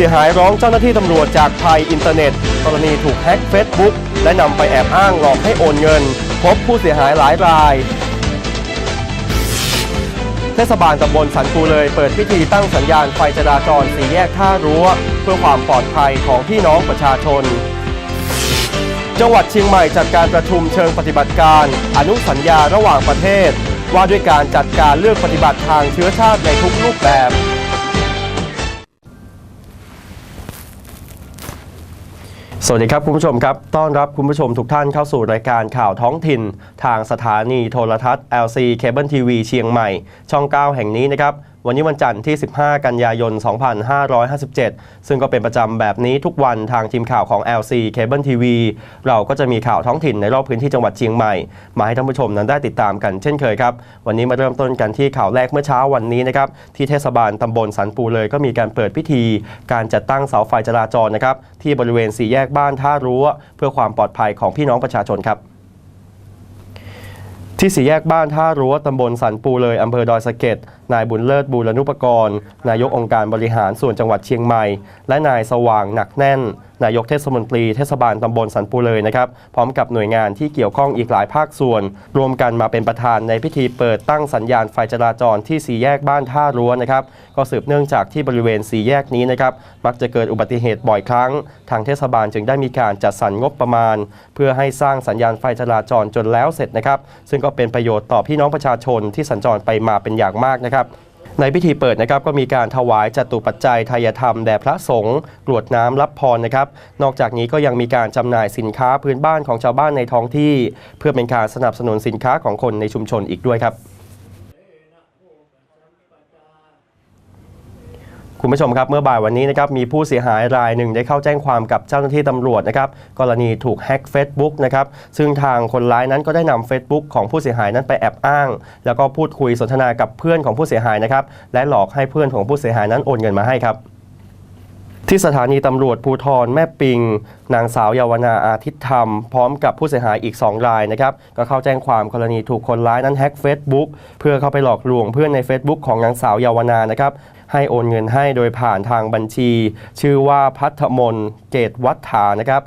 เสียหายร้องเจ้าหน้าที่ตำรวจจากภัยอินเทอร์เน็ต กรณีถูกแฮ็กเฟซบุ๊กและนำไปแอบอ้างหลอกให้โอนเงิน พบผู้เสียหายหลายราย เทศบาลตำบลสันปูเลยเปิดพิธีตั้งสัญญาณไฟจราจรสี่แยกท่ารั้ว เพื่อความปลอดภัยของพี่น้องประชาชน จังหวัดเชียงใหม่จัดการประชุมเชิงปฏิบัติการ อนุสัญญาระหว่างประเทศ ว่าด้วยการจัดการเลือกปฏิบัติทางเชื้อชาติในทุกรูปแบบ สวัสดีครับคุณผู้ชมครับ ต้อนรับคุณผู้ชมทุกท่านเข้าสู่รายการข่าวท้องถิ่น ทางสถานีโทรทัศน์ LC Cable TV เชียงใหม่ ช่อง 9 แห่งนี้นะครับ วันนี้วันจันทร์ที่ 15 กันยายน 2557 ซึ่งก็เป็นประจำแบบนี้ทุกวันทางทีมข่าวของ LC Cable TV เราก็จะมีข่าวท้องถิ่นในรอบพื้นที่จังหวัดเชียงใหม่ มาให้ท่านผู้ชมนั้นได้ติดตามกันเช่นเคยครับ วันนี้มาเริ่มต้นกันที่ข่าวแรกเมื่อเช้าวันนี้นะครับที่เทศบาลตำบลสันปูเลยก็มีการเปิดพิธี การจัดตั้งเสาไฟจราจรนะครับที่บริเวณสี่แยกบ้านท่ารั้ว เพื่อความปลอดภัยของพี่น้องประชาชนครับที่สี่แยกบ้านท่ารั้วตำบลสันปูเลยอำเภอดอยสะเก็ด นายบุญเลิศบูรณุปกรณ์ นายกองค์การบริหารส่วนจังหวัดเชียงใหม่ และนายสว่างหนักแน่น นายกเทศมนตรีเทศบาลตำบลสันปูเลยนะครับพร้อมกับหน่วยงานที่เกี่ยวข้องอีกหลายภาคส่วน รวมกันมาเป็นประธานในพิธีเปิดตั้งสัญญาณไฟจราจรที่สี่แยกบ้านท่ารั้วนะครับก็สืบเนื่องจากที่บริเวณสี่แยกนี้นะครับมักจะเกิดอุบัติเหตุบ่อยครั้ง ทางเทศบาลจึงได้มีการจัดสรรงบประมาณ เพื่อให้สร้างสัญญาณไฟจราจรจนแล้วเสร็จนะครับซึ่งก็เป็นประโยชน์ต่อพี่น้องประชาชนที่สัญจรไปมาเป็นอย่างมากนะครับในพิธีเปิดนะครับก็มีการถวายจตุปัจจัยทายธรรมแด่พระสงฆ์กรวดน้ำรับพรนะครับ นอกจากนี้ก็ยังมีการจำหน่ายสินค้าพื้นบ้านของชาวบ้านในท้องที่ เพื่อเป็นการสนับสนุนสินค้าของคนในชุมชนอีกด้วยครับ คุณผู้ชมครับเมื่อบ่ายวันนี้นะครับมีผู้เสียหายรายหนึ่งได้เข้าแจ้งความกับเจ้าหน้าที่ตำรวจนะครับกรณีถูกแฮ็ก Facebook นะครับซึ่งทางคนร้ายนั้นก็ได้นำ Facebook ของผู้เสียหายนั้นไปแอบอ้าง แล้วก็พูดคุยสนทนากับเพื่อนของผู้เสียหายนะครับและหลอกให้เพื่อนของผู้เสียหายนั้นโอนเงินมาให้ครับที่สถานีตำรวจภูธรแม่ปิง นางสาวเยาวนาอาทิตย์ธรรม พร้อมกับผู้เสียหายอีก 2 รายนะครับก็เข้าแจ้งความกรณีถูกคนร้ายนั้นแฮ็ก Facebook เพื่อเข้าไปหลอกลวงเพื่อนใน Facebook ของนางสาวเยาวนานะครับ ให้โอนเงินให้โดยผ่านทางบัญชี ชื่อว่าพัฒมนเกตวัฒานะครับ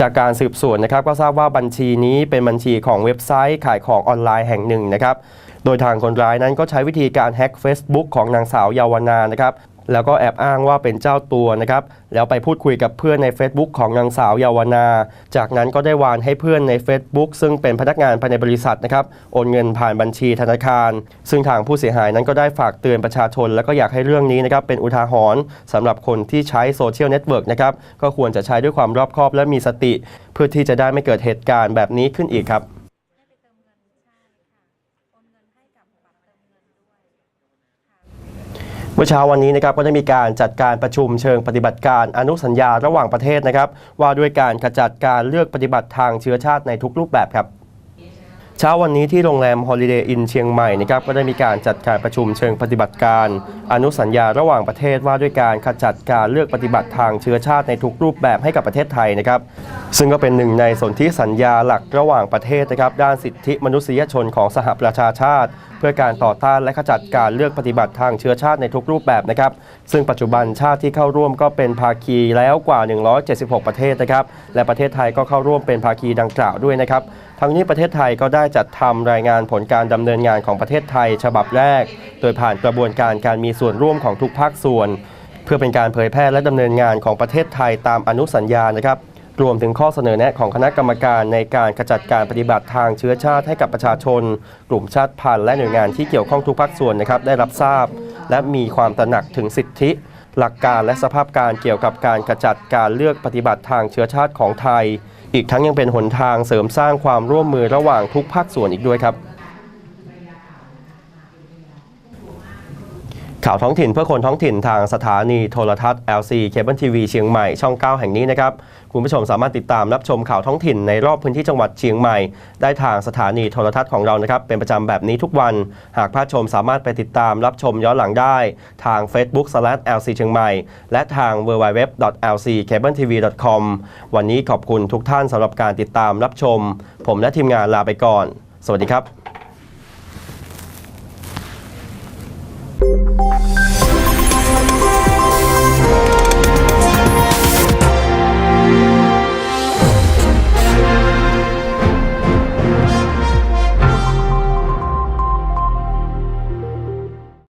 จากการสืบสวนนะครับก็ทราบว่าบัญชีนี้เป็นบัญชีของเว็บไซต์ขายของออนไลน์แห่งหนึ่งนะครับ โดยทางคนร้ายนั้นก็ใช้วิธีการแฮ็ก Facebook ของนางสาวเยาวนานะครับ แล้วก็แอบอ้างว่าเป็นเจ้าตัวนะครับ แล้วไปพูดคุยกับเพื่อนใน Facebook ของนางสาวเยาวนา จากนั้นก็ได้วานให้เพื่อนใน Facebook ซึ่งเป็นพนักงานภายในบริษัทนะครับ โอนเงินผ่านบัญชีธนาคาร ซึ่งทางผู้เสียหายนั้นก็ได้ฝากเตือนประชาชน แล้วก็อยากให้เรื่องนี้นะครับเป็นอุทาหรณ์สำหรับคนที่ใช้โซเชียลเน็ตเวิร์กนะครับ ก็ควรจะใช้ด้วยความรอบคอบและมีสติ เพื่อที่จะได้ไม่เกิดเหตุการณ์แบบนี้ขึ้นอีกครับ เมื่อเช้าวันนี้นะครับก็ได้มีการจัดการประชุมเชิงปฏิบัติการอนุสัญญาระหว่างประเทศนะครับ ว่าด้วยการขจัดการเลือกปฏิบัติทางเชื้อชาติในทุกรูปแบบครับเช้าวันนี้ที่โรงแรม Holiday Inn เชียงใหม่นะครับก็ได้มีการจัดการประชุมเชิงปฏิบัติการ อนุสัญญาระหว่างประเทศว่าด้วยการขจัดการเลือกปฏิบัติทางเชื้อชาติในทุกรูปแบบให้กับประเทศไทยนะครับ ซึ่งก็เป็นหนึ่งในสนธิสัญญาหลักระหว่างประเทศนะครับด้านสิทธิมนุษยชนของสหประชาชาติเพื่อการต่อต้านและขจัดการเลือกปฏิบัติทางเชื้อชาติในทุกรูปแบบนะครับ ซึ่งปัจจุบันชาติที่เข้าร่วมก็เป็นภาคีแล้วกว่า 176 ประเทศนะครับ และประเทศไทยก็เข้าร่วมเป็นภาคีดังกล่าวด้วยนะครับ ทั้งนี้ประเทศไทยก็ได้จัดทำรายงานผลการดำเนินงานของประเทศไทย ฉบับแรก โดยผ่านกระบวนการการมีส่วนร่วมของทุกภาคส่วน เพื่อเป็นการเผยแพร่และดำเนินงานของประเทศไทยตามอนุสัญญานะครับ รวมถึงข้อเสนอแนะของคณะกรรมการในการขจัดการปฏิบัติทางเชื้อชาติให้กับประชาชน กลุ่มชาติพันธุ์และหน่วยงานที่เกี่ยวข้องทุกภาคส่วนนะครับได้รับทราบ และมีความตระหนักถึงสิทธิ หลักการและสภาพการเกี่ยวกับการขจัดการเลือกปฏิบัติทางเชื้อชาติของไทย อีกทั้งยังเป็นหนทางเสริมสร้างความร่วมมือระหว่างทุกภาคส่วนอีกด้วยครับ ข่าวท้องถิ่นเพื่อคนท้องถิ่นทางสถานีโทรทัศน์ LC Cable TV เชียงใหม่ช่อง 9 แห่งนี้นะครับ คุณผู้ชมสามารถติดตามรับชมข่าวท้องถิ่นในรอบพื้นที่จังหวัดเชียงใหม่ ได้ทางสถานีโทรทัศน์ของเรานะครับ เป็นประจำแบบนี้ทุกวัน หากพลาดชมสามารถไปติดตามรับชมย้อนหลังได้ ทาง Facebook LC เชียงใหม่ และทาง www.lccabletv.com วันนี้ขอบคุณทุกท่านสำหรับการติดตามรับชม ผมและทีมงานลาไปก่อน สวัสดีครับ